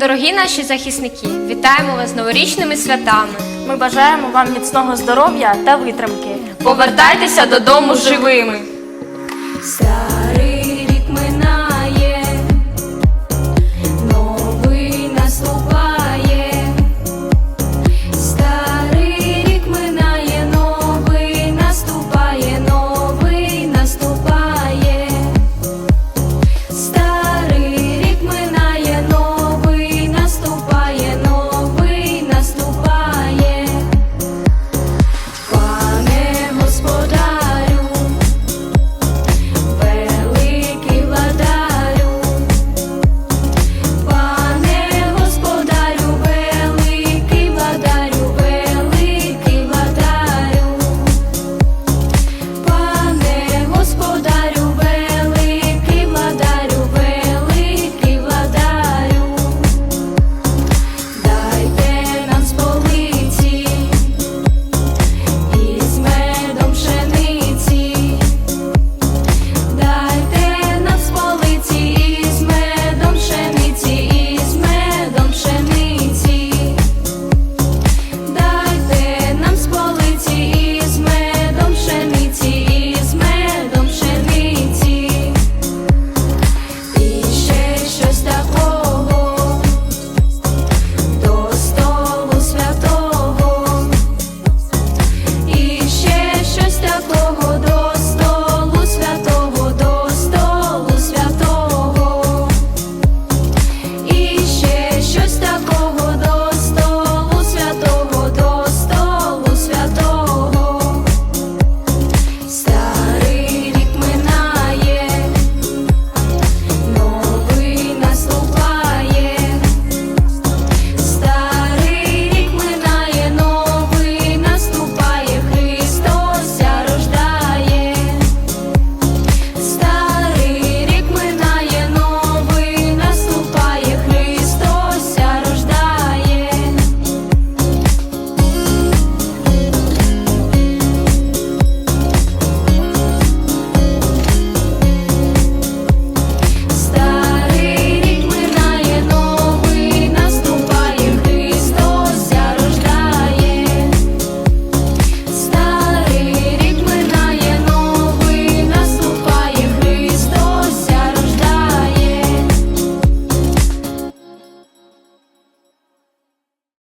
Дорогі наші захисники, вітаємо вас з новорічними святами. Ми бажаємо вам міцного здоров'я та витримки. Повертайтеся додому живими.